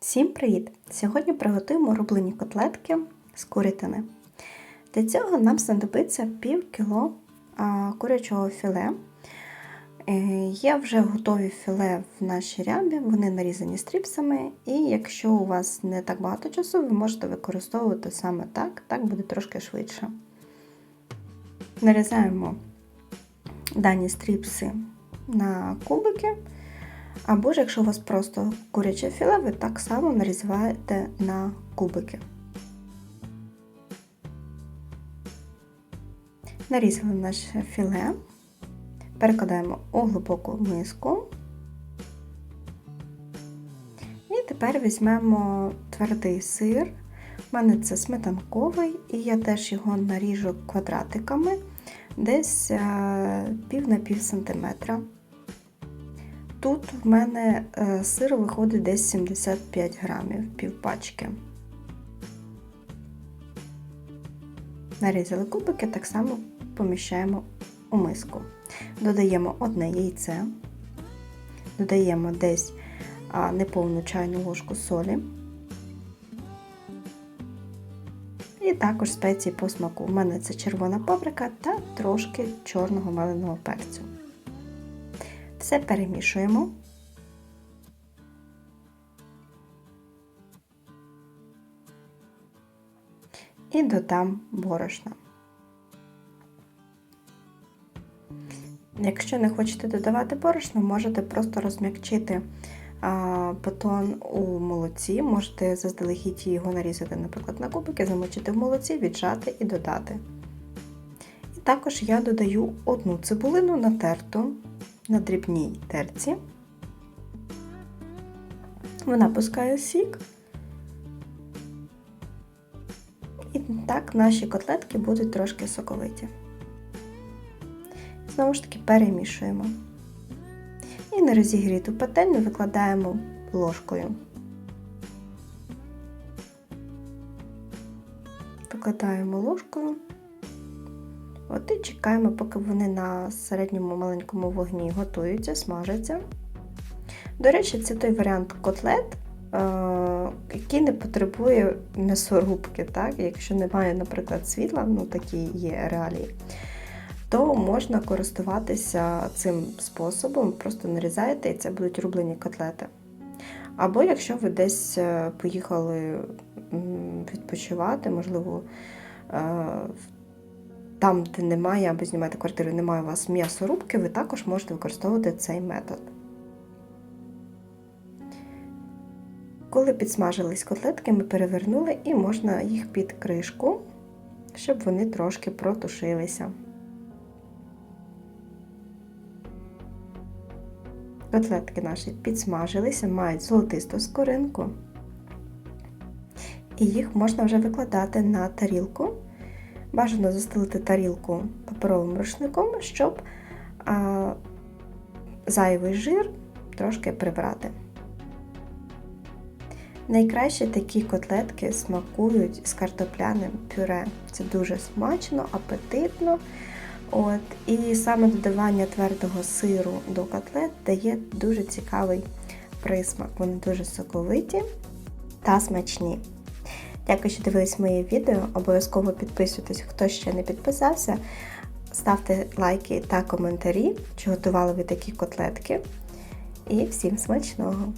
Всім привіт! Сьогодні приготуємо рублені котлетки з курятини. Для цього нам знадобиться пів кіло курячого філе. Е, Є вже готові філе в нашій рябі, вони нарізані стріпсами, і якщо у вас не так багато часу, ви можете використовувати саме так, так буде трошки швидше. Нарізаємо дані стріпси на кубики. Або ж, якщо у вас просто куряче філе, ви так само нарізаєте на кубики. Нарізали наше філе, перекладаємо у глибоку миску. І тепер візьмемо твердий сир. У мене це сметанковий, і я теж його наріжу квадратиками десь пів на пів сантиметра. Тут в мене е, сир виходить десь 75 грамів півпачки. Нарізали кубики, так само поміщаємо у миску. Додаємо одне яйце, додаємо десь неповну чайну ложку солі. І також спеції по смаку. У мене це червона паприка та трошки чорного меленого перцю. Все перемішуємо. І додам борошна. Якщо не хочете додавати борошно, можете просто розм'якчити батон у молоці, можете заздалегідь його нарізати, наприклад, на кубики, замочити в молоці, віджати і додати. І також я додаю одну цибулину натерту на дрібній терці. Вона пускає сік. І так наші котлетки будуть трошки соковиті. Знову ж таки перемішуємо. І на розігріту пательню викладаємо ложкою. Викладаємо ложкою. От чекаємо, поки вони на середньому маленькому вогні готуються, смажаться. До речі, це той варіант котлет, е, який не потребує м'ясорубки. Так? Якщо немає, наприклад, світла, ну такі є реалії, то можна користуватися цим способом, просто нарізаєте і це будуть рублені котлети. Або якщо ви десь е, поїхали відпочивати, можливо, е, там, де немає, або знімаєте квартиру, немає у вас м'ясорубки, ви також можете використовувати цей метод. Коли підсмажились котлетки, ми перевернули і можна їх під кришку, щоб вони трошки протушилися. Котлетки наші підсмажилися, мають золотисту скоринку, і їх можна вже викладати на тарілку. Бажано застелити тарілку паперовим рушником, щоб а, зайвий жир трошки прибрати. Найкраще такі котлетки смакують з картопляним пюре. Це дуже смачно, апетитно. От, І саме додавання твердого сиру до котлет дає дуже цікавий присмак. Вони дуже соковиті та смачні. Дякую, що дивились моє відео. Обов'язково підписуйтесь, хто ще не підписався. Ставте лайки та коментарі, чи готували ви такі котлетки. І всім смачного!